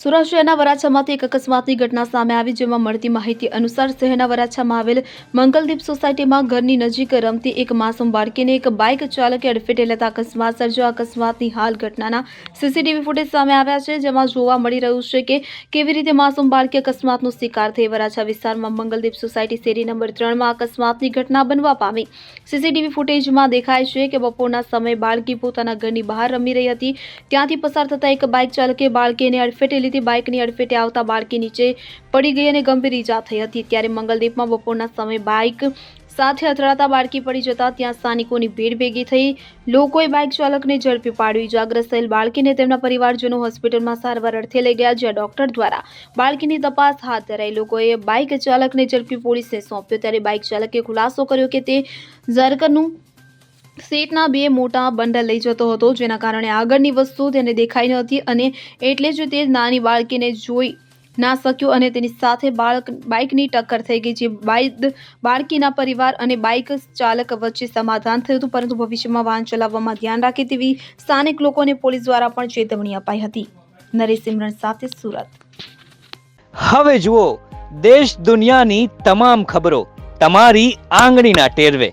સુરત શહેરના વરાછામાંથી એક અકસ્માતની ઘટના સામે આવી જેમાં મળતી માહિતી અનુસાર શહેરના વરાછામાં આવેલ મંગલદીપ સોસાયટીમાં ઘરની નજીક રમતી એક માસૂમ બાળકીને એક બાઇક ચાલકે અડફેટે લેતા અકસ્માત સર્જ્યો. અકસ્માતની હાલ ઘટનાના સીસીટીવી ફૂટેજ સામે આવ્યા છે, જેમાં જોવા મળી રહ્યું છે કે કેવી રીતે માસૂમ બાળકી અકસ્માતનો શિકાર થઈ વરાછા વિસ્તારમાં મંગલદીપ સોસાયટી શેરી નંબર ત્રણમાં અકસ્માતની ઘટના બનવા પામી. સીસીટીવી ફૂટેજમાં દેખાય છે કે બપોરના સમયે બાળકી પોતાના ઘરની બહાર રમી રહી હતી. ત્યાંથી પસાર થતા એક બાઇક ચાલકે બાળકીને અડફેટે લીધી બાઇકની અડફેટે આવતા બાળકી નીચે પડી ગઈ અને ગંભીર ઈજા થઈ હતી. ત્યારે મંગલદીપમાં બપોરના સમયે બાઇક સાથે અથડાતા બાળકી પડી જતા ત્યાં સ્થાનિકોની ભીડ ભેગી થઈ. લોકોએ બાઇક ચાલકને ઝડપી પાડ્યું. ઇજાગ્રસ્ત થયેલ બાળકીને તેમના પરિવારજનો હોસ્પિટલમાં સારવાર અર્થે લઈ ગયા, જ્યાં ડોક્ટર દ્વારા બાળકીની તપાસ હાથ ધરાઈ. લોકોએ બાઇક ચાલકને ઝડપી પોલીસને સોંપ્યો. ત્યારે બાઇક ચાલકે ખુલાસો કર્યો કે તે ઝરકરનું સીટના બે મોટા બંડલ લઈ જતો હતો, જેના કારણે આગળની વસ્તુ તેને દેખાઈ ન હતી અને એટલે જ તે નાની બાળકીને જોઈ ના શક્યો અને તેની સાથે બાળક, બાઇકની ટક્કર થઈ ગઈ, જે બાળકીના પરિવાર અને બાઇક ચાલક વચ્ચે સમાધાન થયું હતું, પરંતુ ભવિષ્યમાં વાહન ચલાવવામાં ધ્યાન રાખે તેવી સ્થાનિક લોકોને પોલીસ દ્વારા પણ ચેતવણી અપાઈ હતી. નરેશ સિમરન સાથે સુરત. હવે જુઓ, દેશ દુનિયાની તમામ ખબરો, તમારી આંગળીના ટેરવે.